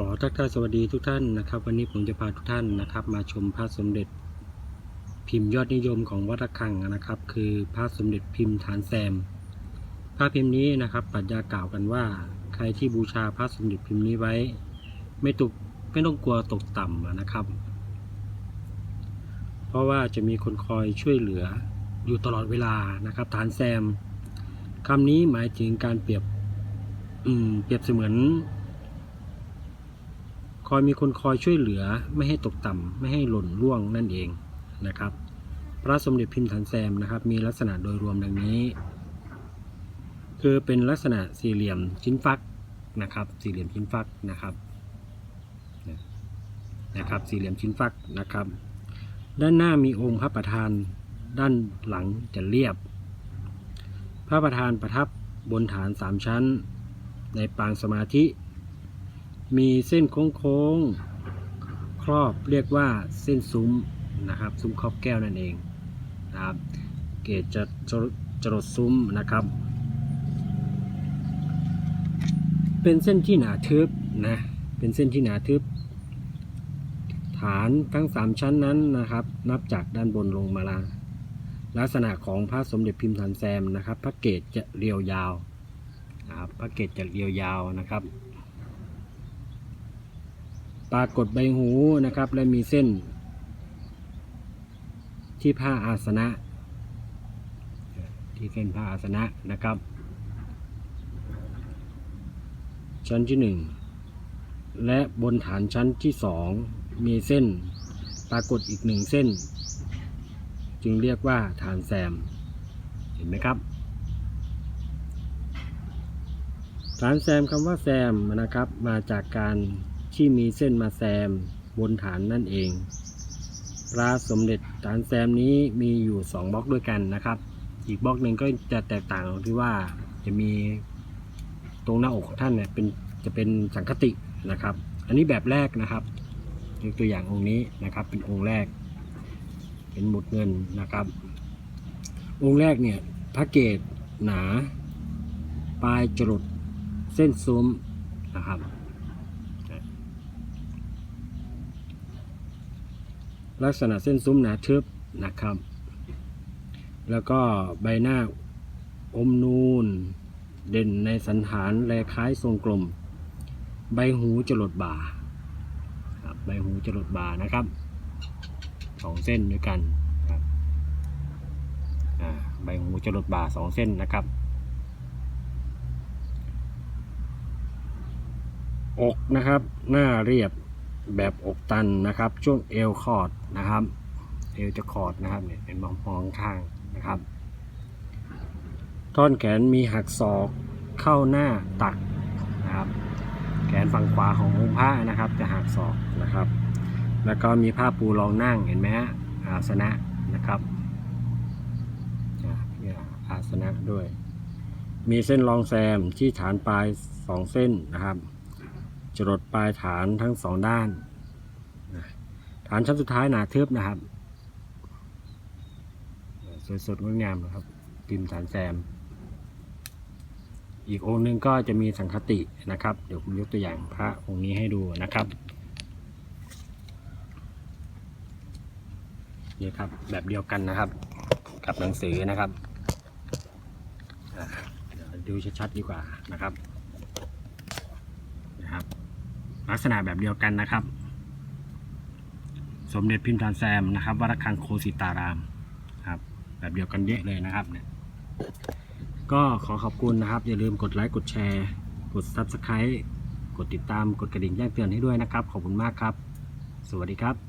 ขอทักทายสวัสดีทุกท่านนะครับ วันนี้ผมจะพาทุกท่านนะครับ มาชมพระสมเด็จพิมพ์ยอดนิยมของวัดระฆังนะครับ คือพระสมเด็จพิมพ์ฐานแซมพระพิมพ์นี้นะครับปรัชญากล่าวกันว่า ใครที่บูชาพระสมเด็จพิมพ์นี้ไว้ ไม่ตกไม่ต้องกลัวตกต่ำนะครับ เพราะว่าจะมีคนคอยช่วยเหลืออยู่ตลอดเวลานะครับฐานแซมคำนี้หมายถึงการเปรียบอืมเปรียบเสมือน คอยมีคนคอยช่วยเหลือไม่ให้ตกต่ำไม่ให้หล่นร่วงนั่นเองนะครับ พระสมเด็จพิมพ์ฐานแซมนะครับ มีลักษณะโดยรวมดังนี้ คือเป็นลักษณะสี่เหลี่ยมชิ้นฟักนะครับ สี่เหลี่ยมชิ้นฟักนะครับนะครับ สี่เหลี่ยมชิ้นฟักนะครับ ด้านหน้ามีองค์พระประธาน ด้านหลังจะเรียบ พระประธานประทับบนฐานสามชั้น ในปางสมาธิ มีเส้นโค้งๆครอบเรียกว่าเส้นซุ้มนะครับ ซุ้มครอบแก้วนั่นเองนะครับ เกจจะจรดซุ้มนะครับ เป็นเส้นที่หนาทึบนะเป็นเส้นที่หนาทึบ ฐานทั้งสามชั้นนั้นนะครับ นับจากด้านบนลงมาลาลักษณะของพระสมเด็จพิมพ์ฐานแซมนะครับ พระเกศจะเรียวยาวนะครับพระเกศจะเรียวยาวนะครับ รากฏใบหูนะครับ และมีเส้น ที่ผ้าอาสนะ ที่เส้นผ้าอาสนะนะครับ ชั้นที่หนึ่งและบนฐานชั้นที่สองมีเส้นปรากฏอีกหนึ่งเส้น จึงเรียกว่าฐานแซม เห็นไหมครับฐานแซมคำว่าแซมนะครับมาจากการ ที่มีเส้นมาแซมบนฐานนั่นเองพระสมเด็จฐานแซมนี้มีอยู่สองบล็อกด้วยกันนะครับ อีกบล็อกหนึ่งก็จะแตกต่างตรงที่ว่าจะมีตรงหน้าอกของท่านเนี่ยเป็นจะเป็นสังคตินะครับ อันนี้แบบแรกนะครับยกตัวอย่างองค์นี้นะครับ เป็นองค์แรก เป็นหมุดเงินนะครับ องค์แรกเนี่ยพระเกศหนา ปลายจรดเส้นซุ้มนะครับ ลักษณะเส้นซุ้มหนาทึบนะครับ แล้วก็ใบหน้าอมนูน เด่นในสันฐานแลคล้ายทรงกลม ใบหูจรดบ่าครับใบหูจรดบ่านะครับสองเส้นด้วยกันครับใบหูจรดบ่าสองเส้นนะครับ อกนะครับ หน้าเรียบ แบบอกตันนะครับ ช่วงเอวคอร์ดนะครับ เอวจะคอร์ดนะครับเนี่ยเป็นมองมองข้างนะครับ ท่อนแขนมีหักศอกเข้าหน้าตักนะครับ แขนฝั่งขวาขององค์พระนะครับ จะหักศอกนะครับ แล้วก็มีผ้าปูรองนั่งเห็นไหมอาสนะนะครับอาเนี่ยอาสนะด้วย มีเส้นรองแซมที่ฐานปลายสองเส้นนะครับ จรดปลายฐานทั้งสองด้าน ฐานชั้นสุดท้ายหนาทึบนะครับสวยสดงดงามนะครับ พิมพ์ฐานแซม อีกองค์หนึ่งก็จะมีสังคตินะครับ เดี๋ยวผมยกตัวอย่างพระองค์นี้ให้ดูนะครับนี่ครับแบบเดียวกันนะครับ กับหนังสือนะครับดูชัดๆดีกว่านะครับ ลักษณะแบบเดียวกันนะครับ สมเด็จพิมพ์ทานแซมนะครับวัดระฆังโคสิตารามครับ แบบเดียวกันเยอะเลยนะครับเนี่ยก็ขอขอบคุณนะครับ อย่าลืมกดไลค์กดแชร์ กด Subscribe กดติดตามกดกระดิ่งแจ้งเตือนให้ด้วยนะครับ ขอบคุณมากครับ สวัสดีครับ